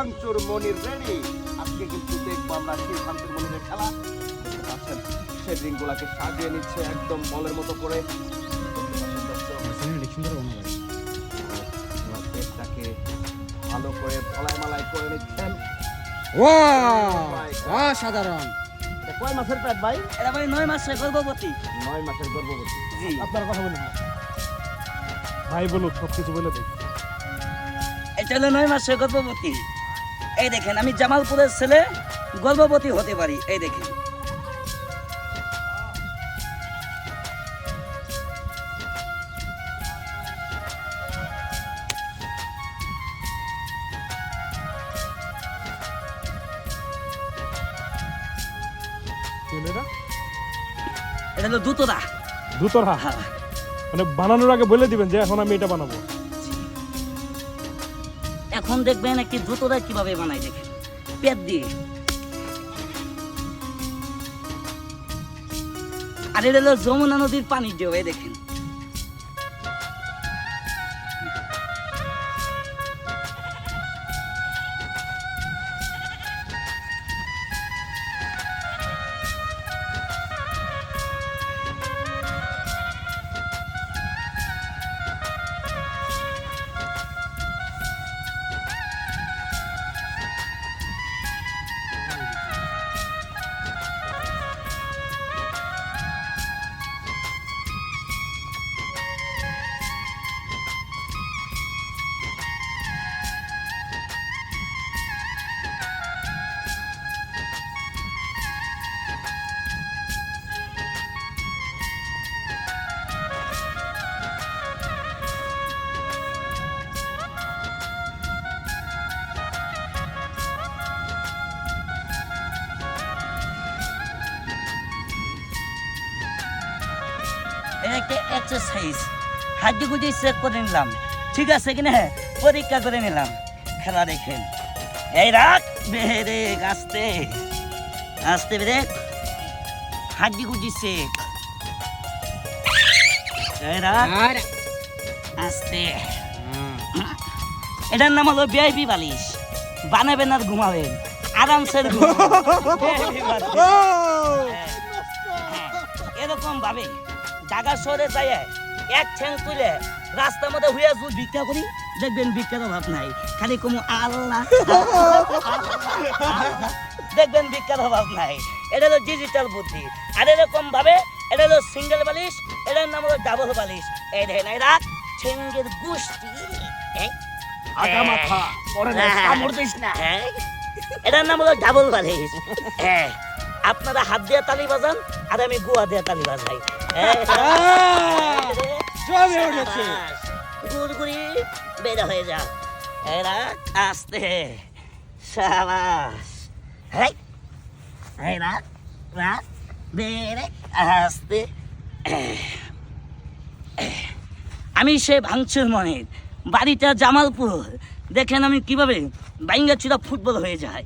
ভাঙচুর মনির রেডি। আজকে কিন্তু দেখব আমরা সেই ভাঙচুর মনিরের খেলা। দেখতে পাচ্ছেন সে রিংগুলাকে সাজিয়ে নিচ্ছে একদম বলের মতো করে। পেটটাকে ভালো করে ধলাই মালাই করে নিচ্ছেন। অসাধারণ। এটা কয় মাসের পেট ভাই? এটা ভাই নয় মাসে গর্ভবতী। নয় মাসের গর্ভবতী। আপনার কথা বলুন। ভাই বলুক সব কিছু বলে দিই। এটা হলো নয় মাসে গর্ভবতী। এই দেখেন আমি জামালপুরের ছেলে গর্ভবতী হতে পারি এই দেখেন। এটা? হলো দুতরা দুতরা হ্যাঁ। মানে বানানোর আগে বলে দিবেন যে এখন আমি এটা বানাবো। এখন দেখবেন একটি দ্রুতদা কীভাবে বানাই দেখে পেট দিয়ে। আর এটা হলো যমুনা নদীর পানি দিয়ে দেখেন। একটা এক্সারসাইজ হাড্ডি চেক করে নিলাম। ঠিক আছে কিনা? পরীক্ষা করে নিলাম। খেলা দেখেন। এই রাখ বেরেক আস্তে আস্তে বেরেক হাড্ডি গুডি চেক এই রাখ। আর। এটার নাম হলো ভিআইপি বালিশ। বানাবেন আর ঘুমাবেন। আরামসে বালিশ। হ্যাঁ, এরকম ভাবে। ঢাকা শহরে যায় এক ঠ্যাং তুলে রাস্তার মধ্যে হইয়া যদি ভিক্ষা করি দেখবেন ভিক্ষার অভাব নাই। খালি কমু আল্লাহ দেখবেন ভিক্ষার অভাব নাই। এটা হলো ডিজিটাল বুদ্ধি। আর এরকম ভাবে এটা হলো সিঙ্গেল বালিশ এটার নাম হলো ডাবল বালিশ। এই দেখেন এরা ঠেঙ্গের গোষ্ঠী আগা মাথা পরে না, কামড় দিস না। হ্যাঁ, এটার নাম হলো ডাবল বালিশ। হ্যাঁ। আপনারা হাত দিয়ে তালি বাজান আর আমি গুয়া দিয়ে তালি বাজাই। হ্যাঁ। গুড়গুড়ি বের হয়ে যা এরা আস্তে। সাবাস। রাখ রাখ বেরে আস্তে। আমি সে ভাঙচুর মনের। বাড়িটা জামালপুর। দেখেন আমি কীভাবে বাইঙ্গা চূড়া ফুটবল হয়ে যায়।